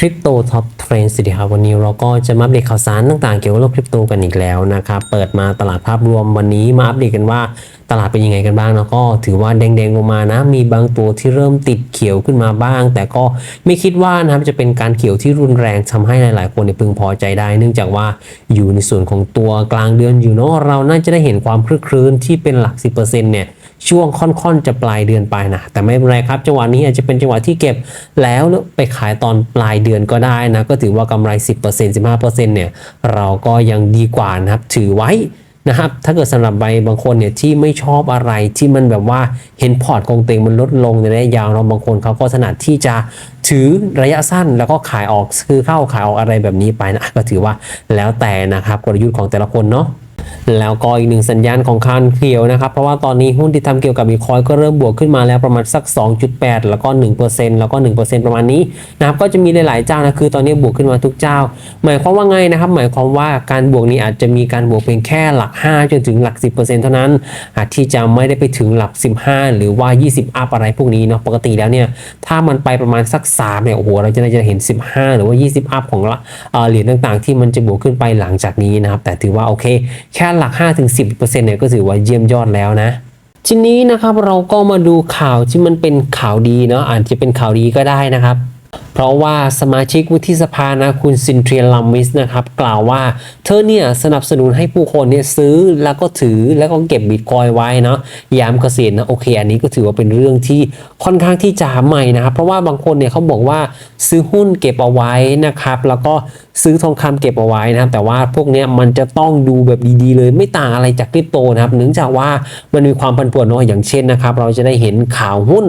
คริปโตท็อปเทรนด์สิครับวันนี้เราก็จะมาอัปเดตข่าวสารต่างๆ เกี่ยวกับโลกคริปโตกันอีกแล้วนะครับ เปิดมาตลาดภาพรวมวันนี้มาอัปเดตกันว่าตลาดเป็นยังไงกันบ้างแล้วก็ถือว่าแดงๆลงมานะ มีบางตัวที่เริ่มติดเขียวขึ้นมาบ้าง แต่ก็ไม่คิดว่านะครับจะเป็นการเขียวที่รุนแรงทำให้หลายๆ คนเนี่ยพึงพอใจได้ เนื่องจากว่าอยู่ในส่วนของตัวกลางเดือนอยู่เนาะเราน่าจะได้เห็นความคลึกครื้นที่เป็นหลัก 10%เนี่ย ช่วงค่อนๆจะปลายเดือนไปนะ แต่ไม่เป็นไรครับ จังหวะนี้อาจจะเป็นจังหวะที่เก็บแล้วไปขายตอนปลายเดือนก็ได้นะ ก็ถือว่ากำไร 10% 15%เนี่ยเราก็ยังดีกว่านะครับถือไว้นะครับถ้าเกิดสำหรับใบบางคนเนี่ยที่ไม่ชอบอะไรที่มันแบบว่าเห็นพอร์ตคงเต็งมันลดลงในระยะยาวเนาะบางคนเขาก็ถนัดที่จะถือระยะสั้นแล้วก็ขายออกคือเข้าขายออกอะไรแบบนี้ไปนะก็ถือว่าแล้วแต่นะครับกลยุทธ์ของแต่ละคนเนาะ แล้วก็อีกหนึ่งสัญญาณของคานเขียวนะครับ เพราะว่าตอนนี้หุ้นที่ทำเกี่ยวกับบิตคอยก็เริ่มบวกขึ้นมาแล้วประมาณสัก 2.8 แล้วก็ 1%แล้วก็ 1%ประมาณนี้นะครับก็จะมีหลายๆเจ้านะคือตอนนี้บวกขึ้นมาทุกเจ้า หมายความว่าไงนะครับ หมายความว่าการบวกนี้อาจจะมีการบวกเพียงแค่หลัก 5 จนถึงหลัก 10%เท่านั้น อาจที่จะไม่ได้ไปถึงหลัก 15 หรือว่า 20 อัพอะไรพวกนี้เนาะปกติแล้วเนี่ยถ้ามันไปประมาณสัก 3 เนี่ยโอ้โหเราจะได้จะเห็น 15 หรือว่า 20 อัพของเอ่อเหรียญต่างๆ ที่มันจะบวกขึ้นไปหลังจากนี้นะครับแต่ถือว่าโอเคแค่หลัก 5-10%เนี่ยก็ถือว่าเยี่ยมยอดแล้วนะทีนี้นะครับเราก็มาดูข่าวที่มันเป็นข่าวดีเนาะอาจจะเป็นข่าวดีก็ได้นะครับ เพราะว่าสมาชิกวุฒิสภานะคุณซินเทรียลัมมิสนะครับกล่าวว่าเธอเนี่ยสนับสนุนให้ผู้คนเนี่ยซื้อแล้วก็ถือแล้วก็เก็บบิตคอยไว้เนาะยามเกษียณนะโอเคอันนี้ก็ถือว่าเป็นเรื่องที่ค่อนข้างที่จะใหม่นะครับเพราะว่าบางคนเนี่ยเขาบอกว่าซื้อหุ้นเก็บเอาไว้นะครับแล้วก็ซื้อทองคำเก็บเอาไว้นะครับแต่ว่าพวกเนี้ยมันจะต้องดูแบบดีๆเลยไม่ต่างอะไรจากคริปโตนะครับเนื่องจากว่ามันมีความผันผวนเนาะอย่างเช่นนะครับเราจะได้เห็นข่าวหุ้น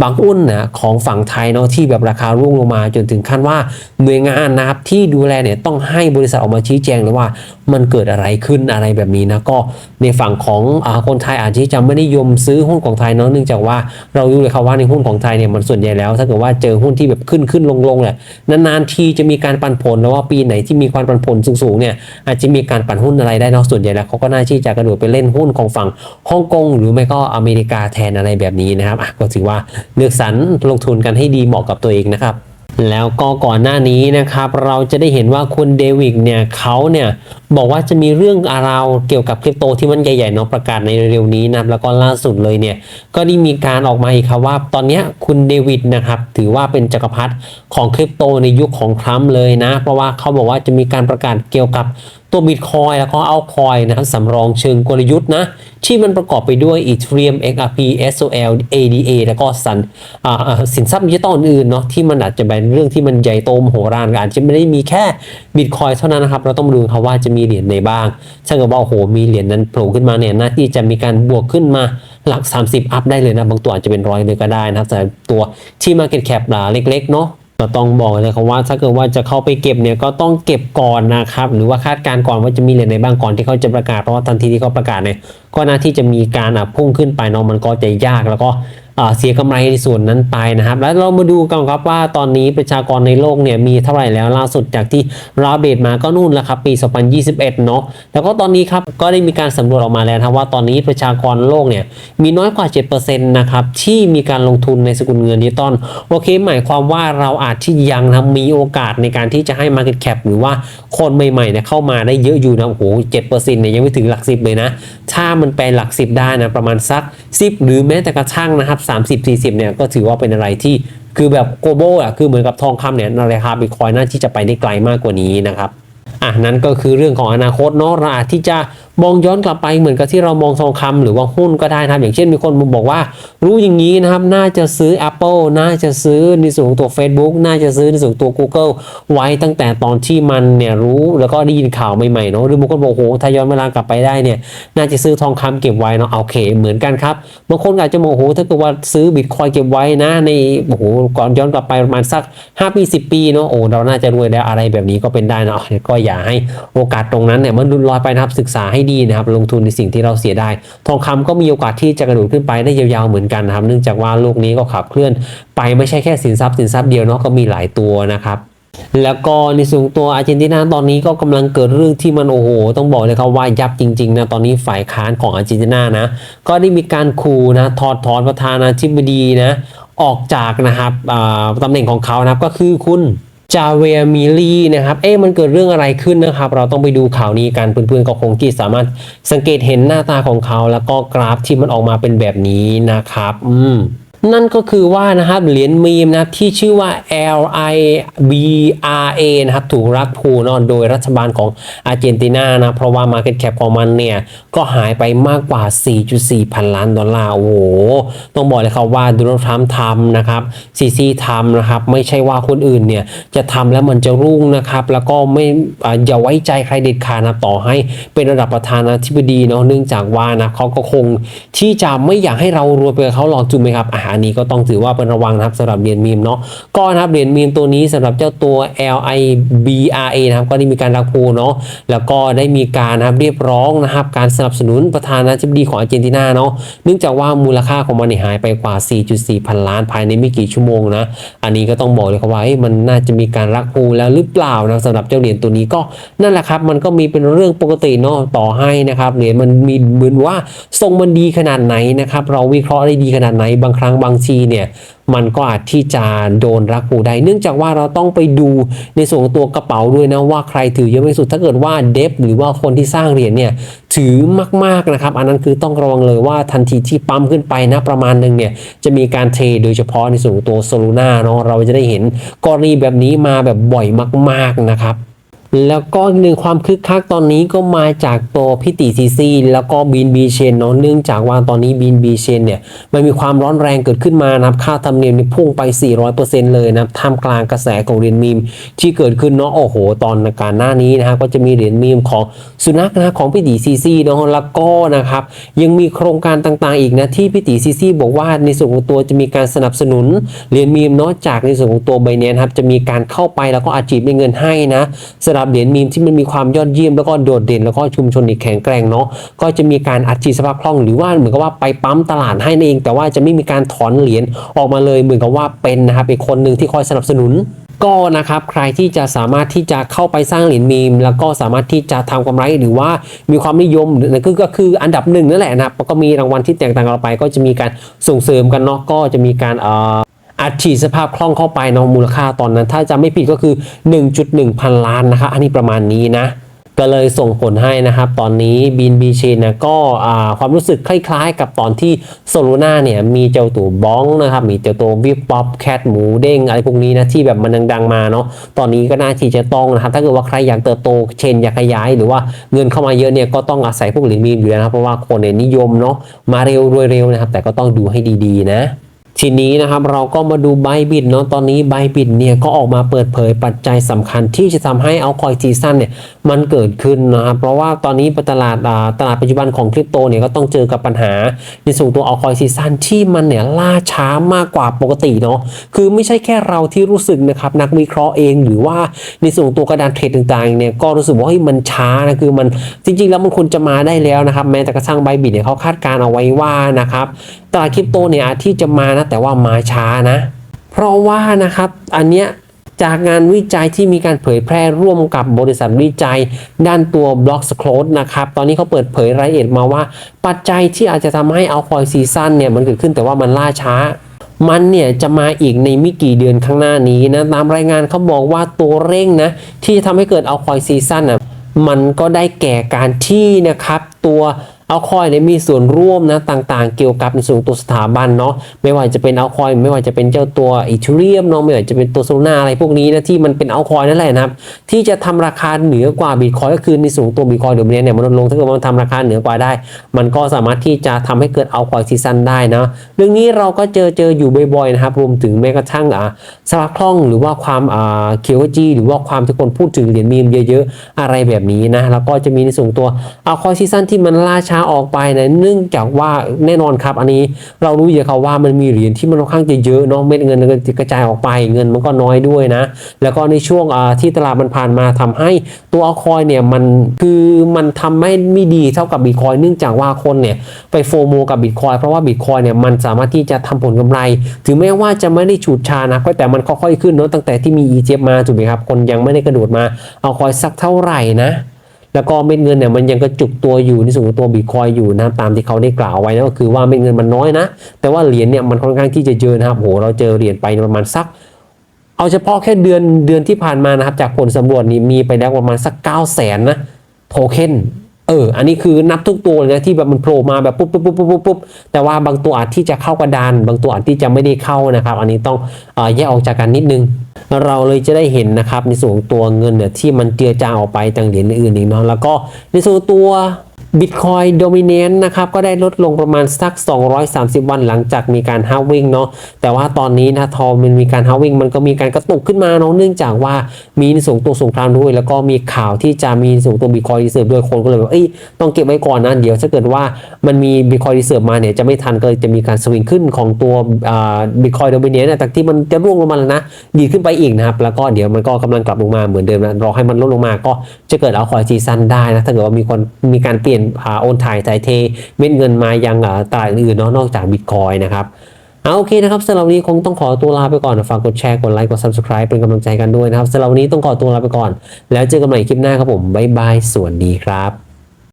บางหุ้นนะของฝั่งไทยเนาะที่แบบราคาร่วงลงมาจนถึงขั้นว่าหน่วยงานนะครับที่ดูแลเนี่ยต้องให้บริษัทออกมาชี้แจงเลยว่ามันเกิดอะไรขึ้นอะไรแบบนี้นะก็ในฝั่งของอคนไทยอาจจะไม่ได้ยมซื้อหุ้นของไทยเนาะเนื่องจากว่าเรารู้เลยครับว่าในหุ้นของไทยเนี่ยมันส่วนใหญ่แล้ว ถ้าเกิดว่าเจอหุ้นที่แบบขึ้นขึ้นลงลงเนี่ยนานๆทีจะมีการปันผลแล้วว่าปีไหนที่มีความปันผลสูงๆเนี่ยอาจจะมีการปันหุ้นอะไรได้เนาะส่วนใหญ่แล้วเขาก็น่าที่จะกระโดดไปเล่นหุ้นของฝั่งฮ่องกงหรือไม่ก็อเมริกาแทนอะไรแบบนี้นะครับก็ถือว่าเลือกสรรลงทุนกันให้ดีเหมาะกับตัวเองนะครับ แล้วก็ก่อนหน้านี้นะครับ เราจะได้เห็นว่าคุณเดวิดเนี่ยเขาเนี่ย บอกว่าจะมีเรื่องราวเกี่ยวกับคริปโตที่มันใหญ่ๆเนาะประกาศในเร็วๆนี้นะแล้วก็ล่าสุดเลยเนี่ยก็ได้มีการออกมาอีกครับว่า ตอนนี้คุณเดวิดนะครับถือว่าเป็นจักรพรรดิของคริปโตในยุคของทรัมป์เลยนะ เพราะว่าเขาบอกว่าจะมีการประกาศเกี่ยวกับตัวบิตคอยแล้วก็เอาคอยนะครับสำรองเชิงกลยุทธ์นะที่มันประกอบไปด้วย Ethereum XRP SOL ADA แล้วก็สันอ่าสินทรัพย์ดิจิตอลอื่นๆเนาะที่มันอาจจะเป็นเรื่องที่มันใหญ่โตมโหฬารอาจจะไม่ได้มีแค่บิตคอยเท่านั้นนะครับเราต้องดูครับว่าจะมีีเหรียญไหนบ้างถ้าเกิดว่าโอ้โหมีเหรียญนั้นโผล่ขึ้นมาเนี่ยน่าที่จะมีการบวกขึ้นมาหลัก 30 อัพได้เลยนะบางตัวอาจจะเป็นร้อยเลยก็ได้นะครับแต่ตัวที่ Market Cap เล็กๆเนาะก็ต้องบอกเลยครับว่าถ้าเกิดว่าจะเข้าไปเก็บเนี่ยก็ต้องเก็บก่อนนะครับหรือว่าคาดการณ์ก่อนว่าจะมีเหรียญไหนบ้างก่อนที่เขาจะประกาศเพราะว่าทันทีที่เขาประกาศเนี่ยก็น่าที่จะมีการอะพุ่งขึ้นไปเนาะมันก็จะยากแล้วก็ เสียกำไรในส่วนนั้นไปนะครับ แล้วเรามาดูกันครับว่าตอนนี้ประชากรในโลกเนี่ยมีเท่าไหร่แล้วล่าสุดจากที่ราอัปเดมาก็นู่นแล้วครับปี 2021 เนาะแล้วก็ตอนนี้ครับก็ได้มีการสำรวจออกมาแล้วนะว่าตอนนี้ประชากรโลกเนี่ยมีน้อยกว่า 7%นะครับที่มีการลงทุนในสกุลเงินดิจิตอลโอเค หมายความว่าเราอาจที่ยังนะมีโอกาสในการที่จะให้ Market Cap หรือว่าคนใหม่ๆเนี่ยเข้ามาได้เยอะอยู่นะโอ้โห7%เปอร์เซ็นต์เนี่ยยังไม่ถึงหลัก10เลยนะ ถ้ามันไปหลัก10ได้นะประมาณสัก10หรือแม้แต่กระทั่งนะครับ30-40เนี่ยก็ถือว่าเป็นอะไรที่คือแบบโกลบอลอะคือเหมือนกับทองคำเนี่ยราคาบิตคอยน่าที่จะไปได้ไกลมากกว่านี้นะครับอะนั่นก็คือเรื่องของอนาคตเนาะราที่จะ มองย้อนกลับไปเหมือนกับที่เรามองทองคำหรือว่าหุ้นก็ได้นะครับ อย่างเช่นมีคนบอกว่า รู้อย่างนี้นะครับ น่าจะซื้อ Apple น่าจะซื้อในส่วนของตัว Facebook น่าจะซื้อในส่วนตัว Google ไว้ตั้งแต่ตอนที่มันเนี่ยรู้แล้วก็ได้ยินข่าวใหม่ๆเนาะหรือบางคนบอกโอ้โหถ้าย้อนเวลากลับไปได้เนี่ยน่าจะซื้อทองคำเก็บไว้เนาะโอเค เหมือนกันครับบางคนอาจจะมองโอ้โหถ้าเกิดว่าซื้อบิตคอยเก็บไว้นะในโอ้โหก่อนย้อนกลับไปประมาณสัก 5 ปี 10 ปีเนาะโอ้เราน่าจะรวยแล้วอะไรแบบนี้ก็เป็นได้นะก็อย่าให้โอกาสตรงนั้นเนี่ยมันลุนลอยไปนะครับศึกษาให้ดีนะครับลงทุนในสิ่งที่เราเสียได้ ทองคำก็มีโอกาสที่จะกระโดดขึ้นไปได้ยาวๆเหมือนกันนะครับ เนื่องจากว่าโลกนี้ก็ขับเคลื่อนไปไม่ใช่แค่สินทรัพย์สินทรัพย์เดียวเนาะก็มีหลายตัวนะครับแล้วก็ในส่วนตัวอาร์เจนตินาตอนนี้ก็กำลังเกิดเรื่องที่มันโอ้โห ต้องบอกเลยครับว่ายับจริงๆนะตอนนี้ฝ่ายค้านของอาร์เจนตินานะ ก็ได้มีการขู่นะถอดถอนประธานาธิบดีนะออกจากนะครับตำแหน่งของเขานะครับก็คือคุณ จาเวียมิลี่นะครับ เอ๊ะมันเกิดเรื่องอะไรขึ้นนะครับ เราต้องไปดูข่าวนี้กันเพื่อนๆก็คงที่สามารถสังเกตเห็นหน้าตาของเขา แล้วก็กราฟที่มันออกมาเป็นแบบนี้นะครับ อืม นั่นก็คือว่านะครับเหรียญมีมนะครับที่ชื่อว่า L I B R A นะครับถูกรักพูนอะโดยรัฐบาลของอาร์เจนตินานะเพราะว่า Market Cap ของมันเนี่ย ก็หายไปมากกว่า 4.4 พันล้านดอลลาร์โอ้โห ต้องบอกเลยครับว่าโดนัลด์ทรัมป์ทำนะครับซีซีทำนะครับ ไม่ใช่ว่าคนอื่นเนี่ยจะทำแล้วมันจะรุ่งนะครับ แล้วก็ไม่อย่าไว้ใจใครเด็ดขาดนะต่อให้เป็นระดับประธานาธิบดีเนาะเนื่องจากว่านะเขาก็คงที่จะไม่อยากให้เรารวยไปกับเขาหรอกถูกไหมครับอาอันนี้ก็ต้องถือว่าเป็นระวังนะครับสำหรับเหรียญมีมเนาะก็นะครับเหรียญมีมตัวนี้สำหรับเจ้าตัว L I B R A นะครับก็ได้มีการรักพูเนาะแล้วก็ได้มีการนะครับเรียบร้องนะครับการสนับสนุนประธานาธิบดีของอาร์เจนตินาเนาะเนื่องจากว่ามูลค่าของมันเนี่ยหายไปกว่า 4.4 พันล้านภายในไม่กี่ชั่วโมงนะอันนี้ก็ต้องบอกเลยครับว่ามันน่าจะมีการรักพูแล้วหรือเปล่านะสำหรับเจ้าเหรียญตัวนี้ก็นั่นแหละครับมันก็มีเป็นเรื่องปกติเนาะต่อให้นะครับเหรียญมันมีเหมือนว่าทรงมันดีขนาดไหนนะครับเราวิเคราะห์ได้ดีขนาดไหนบางครั้งบางทีเนี่ยมันก็อาจที่จะโดนรักปูได้เนื่องจากว่าเราต้องไปดูในส่วนของตัวกระเป๋าด้วยนะว่าใครถือเยอะที่สุดถ้าเกิดว่าเดฟหรือว่าคนที่สร้างเหรียญเนี่ยถือมากๆนะครับอันนั้นคือต้องระวังเลยว่าทันทีที่ปั๊มขึ้นไปนะประมาณหนึ่งเนี่ยจะมีการเทโดยเฉพาะในส่วนของตัวโซลูน่าเนาะเราจะได้เห็นกรณีแบบนี้มาแบบบ่อยมาก ๆนะครับ แล้วก็อีกหนึ่งความคึกคักตอนนี้ก็มาจากตัวพิติซีซีแล้วก็บีนบีเชนเนาะเนื่องจากว่าตอนนี้บีนบีเชนเนี่ยมันมีความร้อนแรงเกิดขึ้นมานะครับค่าธรรมเนียมนี่พุ่งไป 400%เลยนะท่ามกลางกระแสของเหรียญมีมที่เกิดขึ้นเนาะโอ้โห ตอนการหน้านี้นะครับก็จะมีเหรียญมีมของสุนัขนะของพิติซีซีเนาะแล้วก็นะครับยังมีโครงการต่างๆอีกนะที่พิติซีซีบอกว่าในส่วนของตัวจะมีการสนับสนุนเหรียญมีมเนาะจากในส่วนของตัวไบเนนครับจะมีการเข้าไปแล้วก็อาจีบเป็นเงินให้นะสำหรับเหรียญมีมที่มันมีความยอดเยี่ยมแล้วก็โดดเด่น แล้วก็ชุมชนอีกแข็งแกร่งเนาะก็จะมีการอัดฉีดสภาพคล่องหรือว่าเหมือนกับว่าไปปั๊มตลาดให้นั่นเอง แต่ว่าจะไม่มีการถอนเหรียญออกมาเลยเหมือนกับว่าเป็นนะครับอีกคนหนึ่งที่คอยสนับสนุนก็นะครับใครที่จะสามารถที่จะเข้าไปสร้างเหรียญมีม แล้วก็สามารถที่จะทำกำไรหรือว่ามีความนิยมนั่นก็คืออันดับหนึ่งนั่นแหละนะครับแล้วก็มีรางวัลที่แตกต่างกันไป ก็จะมีการส่งเสริมกันเนาะก็จะมีการเอ่อ อัดฉีดสภาพคล่องเข้าไปเนาะมูลค่าตอนนั้น ถ้าจะไม่ผิดก็คือ 1.1 พันล้านนะครับอันนี้ประมาณนี้นะก็เลยส่งผลให้นะครับ ตอนนี้บินบีเชนนะก็ความรู้สึกคล้ายๆ กับตอนที่โซลูน่าเนี่ยมีเจ้าตัวบ้องนะครับมีเจ้าตัววิบป๊อปแคทหมูเด้งอะไรพวกนี้นะที่แบบมันดังๆมาเนาะตอนนี้ก็น่าที่จะต้องนะครับถ้าเกิดว่าใครอยากเติบโตเชนอยากขยาย หรือว่าเงินเข้ามาเยอะเนี่ยก็ต้องอาศัยพวกเหรียญมีอยู่แล้วนะครับเพราะว่าคนเนี่ยนิยมเนาะมาเร็วรวยเร็วนะครับแต่ก็ต้องดูให้ดีๆนะ ทีนี้นะครับเราก็มาดูไบบิดเนาะตอนนี้ไบบิดเนี่ยก็ออกมาเปิดเผยปัจจัยสำคัญที่จะทำให้เอาคอยซีซั่นเนี่ยมันเกิดขึ้นนะครับเพราะว่าตอนนี้ตลาดตลาดปัจจุบันของคริปโตเนี่ยก็ต้องเจอกับปัญหา ในส่วนตัวเอาคอยซีซั่นที่มันเนี่ยล่าช้ามากกว่าปกติเนาะคือไม่ใช่แค่เราที่รู้สึกนะครับนักวิเคราะห์เองหรือว่าในส่วนตัวกระดานเทรดต่างๆเนี่ยก็รู้สึกว่าเฮ้ยมันช้านะคือมันจริงๆ แล้วมันควรจะมาได้แล้วนะครับแม้แต่กระทั่งไบบิดเนี่ยเขาคาดการณ์เอาไว้ว่านะครับ ตลาดคริปโตเนี่ยอาจที่จะมานะแต่ว่ามาช้านะ เพราะว่านะครับอันเนี้ยจากงานวิจัยที่มีการเผยแพร่ร่วมกับบริษัทวิจัย ด้านตัว b l o c k s c l o s e นะครับ ตอนนี้เขาเปิดเผยรายละเอียดมาว่า ปัจจัยที่อาจจะทำให้เอาคอยซีซั่นเนี่ยมันเกิดขึ้นแต่ว่ามันล่าช้า มันเนี่ยจะมาอีกในไม่กี่เดือนข้างหน้านี้นะ ตามรายงานเขาบอกว่าตัวเร่งนะ ที่จะทำให้เกิดเอาคอยซีซั่นอะมันก็ได้แก่การที่นะครับตัว เอาคอยเนี่ยมีส่วนร่วมนะต่างๆ เกี่ยวกับในส่วนตัวสถาบันเนาะไม่ว่าจะเป็นเอาคอยไม่ว่าจะเป็นเจ้าตัวอีเทเรียมเนาะไม่ว่าจะเป็นตัวโซนาอะไรพวกนี้นะที่มันเป็นเอาคอยนั่นแหละนะครับที่จะทำราคาเหนือกว่าบิตคอยก็คือในส่วนตัวบิตคอยเดี๋ยวนี้เนี่ยมันลดลงถ้าเกิดว่ามันทำราคาเหนือกว่าได้ มันก็สามารถที่จะทำให้เกิดเอาคอยซีซันได้นะเรื่องนี้เราก็เจอเจออยู่บ่อยๆนะครับรวมถึงแม้กระทั่งอ่าสภาพคล่องหรือว่าความอ่าเคียวจีหรือว่าความที่คนพูดถึงเหรียญมีมเยอะๆอะไรแบบนี้นะแล้วก็จะมีในส่วนตัวเอาคอยซีซันที่มันล่าช้าออกไปนะเนื่องจากว่าแน่นอนครับ อันนี้เรารู้อยู่ครับว่ามันมีเหรียญที่มันค่อนข้างจะเยอะเนาะเม็ดเงินมันกระจายออกไปเงินมันก็น้อยด้วยนะ แล้วก็ในช่วงที่ตลาดมันผ่านมาทำให้ตัวเอาคอยเนี่ยมันคือมันทำให้ไม่ดีเท่ากับบิตคอยเนื่องจากว่าคนเนี่ยไปโฟโมกับบิตคอยเพราะว่าบิตคอยเนี่ยมันสามารถที่จะทำผลกำไร ถึงแม้ว่าจะไม่ได้ฉูดชานะก็แต่มันค่อยๆขึ้นเนาะตั้งแต่ที่มีอีเจมาถูกไหมครับคนยังไม่ได้กระโดดมาเอาคอยสักเท่าไหร่นะ แล้วก็เม็ดเงินเนี่ยมันยังกระจุกตัวอยู่ในส่วนของตัวบิตคอยอยู่นะตามที่เขาได้กล่าวไว้นะก็คือว่าเม็ดเงินมันน้อยนะ แต่ว่าเหรียญเนี่ยมันค่อนข้างที่จะเยอะนะครับโหเราเจอเหรียญไปประมาณสัก เอาเฉพาะแค่เดือนเดือนที่ผ่านมานะครับจากผลสำรวจนี้มีไปแล้วประมาณสัก9 0 0แสนนะโทเค็น เออ อันนี้คือนับทุกตัวเลยนะที่แบบมันโผล่มาแบบปุ๊บปุ๊บปุ๊บปุ๊บปุ๊บปุ๊บแต่ว่าบางตัวอาจที่จะเข้ากระดาน บางตัวอาจที่จะไม่ได้เข้านะครับ อันนี้ต้องอแยกออกจากกันนิดนึง เราเลยจะได้เห็นนะครับในส่วนตัวเงินเนี่ยที่มันเจือจางออกไปต่างเหรียญอื่นอีกเนาะแล้วก็ในส่วนตัว ของตัว Bitcoin Dominance นะครับก็ได้ลดลงประมาณสัก 230 วันหลังจากมีการฮาวิ่งเนาะแต่ว่าตอนนี้นะทอมันมีการฮาวิ่งมันก็มีการกระตุกขึ้นมาเนาะเนื่องจากว่ามีในส่วนตัวสงครามด้วย แล้วก็มีข่าวที่จะมีในส่วนตัว Bitcoin Reserve ด้วยคนก็เลยว่าเอ้ยต้องเก็บไว้ก่อนนะเดี๋ยวถ้าเกิดว่ามันมี Bitcoin Reserve มาเนี่ยจะไม่ทันก็เลยจะมีการสวิงขึ้นของตัวอ่า Bitcoin Dominance เนี่ยจากที่มันจะร่วงลงมาแล้วนะดีขึ้นไปอีกนะครับแล้วก็เดี๋ยวมันก็กำลังกลับลงมาเหมือนเดิมนะรอให้มันลดลงมาก็จะเกิดเอาคอยซีซันได้นะถ้าเกิดว่ามีคนมีการเปลี่ยนโอนถ่ายถ่ายเทเม็ดเงินมายังอ่าตลาดอื่นๆเนาะนอกจากบิตคอยนะครับเอาโอเคนะครับสำหรับวันนี้คงต้องขอตัวลาไปก่อนฝากกดแชร์กดไลค์กด subscribe เป็นกำลังใจกันด้วยนะครับสำหรับวันนี้ต้องขอตัวลาไปก่อน แล้วเจอกันใหม่คลิปหน้าครับผมบ๊ายบายสวัสดีครับ